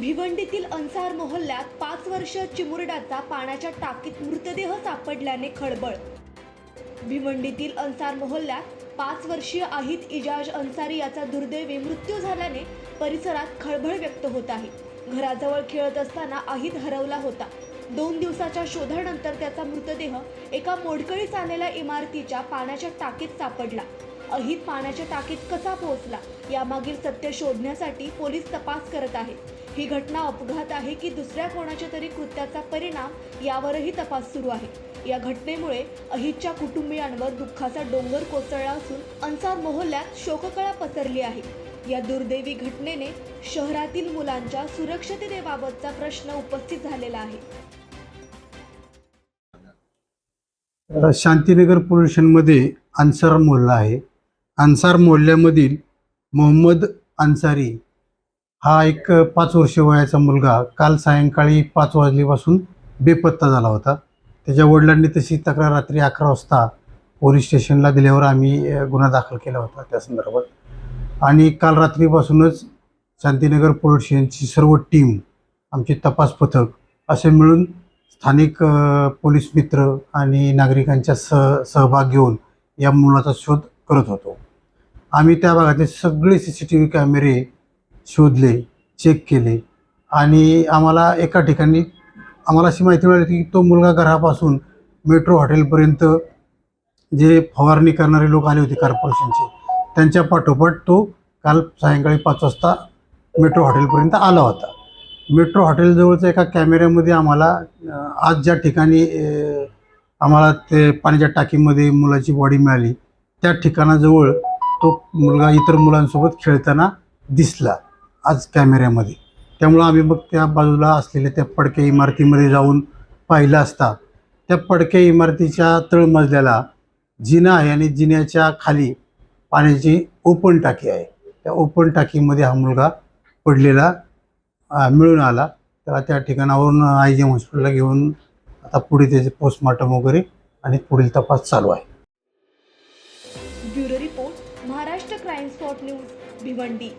भिवंडीतील अन्सार मोहल्ल्यात पाच वर्ष चिमुरडाचा पाण्याच्या टाकीत मृतदेह सापडल्याने खळबळ. भिवंडीतील अन्सार मोहल्ल्यात पाच वर्षीय आहित इजाज अन्सारी याचा दुर्दैवी मृत्यू झाल्याने परिसरात खळबळ व्यक्त होत आहे. घराजवळ खेळत असताना आहित हरवला होता. दोन दिवसाच्या शोधानंतर त्याचा मृतदेह एका मोडकळीस आलेल्या इमारतीच्या पाण्याच्या टाकीत सापडला. अहित पाण्याच्या टाकीत कसा पोहोचला यामागील सत्य शोधण्यासाठी पोलीस तपास करत आहेत. ही घटना अपघात आहे की दुसऱ्या कोणाच्या तरी कृत्याचा परिणाम यावरही तपास सुरू आहे. या घटनेमुळे अहितच्या कुटुंबियांवर दुःखाचा डोंगर कोसळला असून अन्सार मोहल्ल्यात शोककळा पसरली आहे. या दुर्दैवी घटनेने शहरातील मुलांच्या सुरक्षिततेबाबतचा प्रश्न उपस्थित झालेला आहे. शांतीनगर पोल्युशनमध्ये अन्सार मोहल्ला आहे. अन्सार मोहल्ल्यामधील मोहम्मद अन्सारी हा एक पाच वर्ष वयाचा मुलगा काल सायंकाळी पाच वाजल्यापासून बेपत्ता झाला होता. त्याच्या वडिलांनी तशी तक्रार रात्री अकरा वाजता पोलीस स्टेशनला दिल्यावर आम्ही गुन्हा दाखल केला होता त्या संदर्भात. आणि काल रात्रीपासूनच शांतीनगर पोलीस स्टेशनची सर्व टीम आमची तपास पथक असे मिळून स्थानिक पोलीस मित्र आणि नागरिकांच्या सह सहभाग घेऊन या मुलाचा शोध करत होतो. आम्ही त्या भागातले सगळे सी सी टी व्ही कॅमेरे शोधले चेक केले. आणि आम्हाला एका ठिकाणी आम्हाला अशी माहिती मिळाली की तो मुलगा घरापासून मेट्रो हॉटेलपर्यंत जे फवारणी करणारे लोक आले होते कॉर्पोरेशनचे त्यांच्या पाठोपाठ तो काल सायंकाळी पाच वाजता मेट्रो हॉटेलपर्यंत आला होता. मेट्रो हॉटेलजवळच्या एका कॅमेऱ्यामध्ये आम्हाला आज ज्या ठिकाणी आम्हाला ते पाण्याच्या टाकीमध्ये मुलाची बॉडी मिळाली त्या ठिकाणाजवळ तो मुलगा इतर मुलांसोबत खेळताना दिसला. आज कॅमेऱ्यामध्ये. त्यामुळं आम्ही मग त्या बाजूला असलेल्या त्या पडक्या इमारतीमध्ये जाऊन पाहिलं असता त्या पडक्या इमारतीच्या तळमजल्याला जिना आहे आणि जिन्याच्या खाली पाण्याची ओपन टाकी आहे. त्या ओपन टाकीमध्ये हा मुलगा पडलेला मिळून आला. त्याला त्या ठिकाणावरून आय जी एम हॉस्पिटलला घेऊन आता पुढे त्याचे पोस्टमॉर्टम वगैरे आणि पुढील तपास चालू आहे. Bureau report Maharashtra crime spot news Bhiwandi.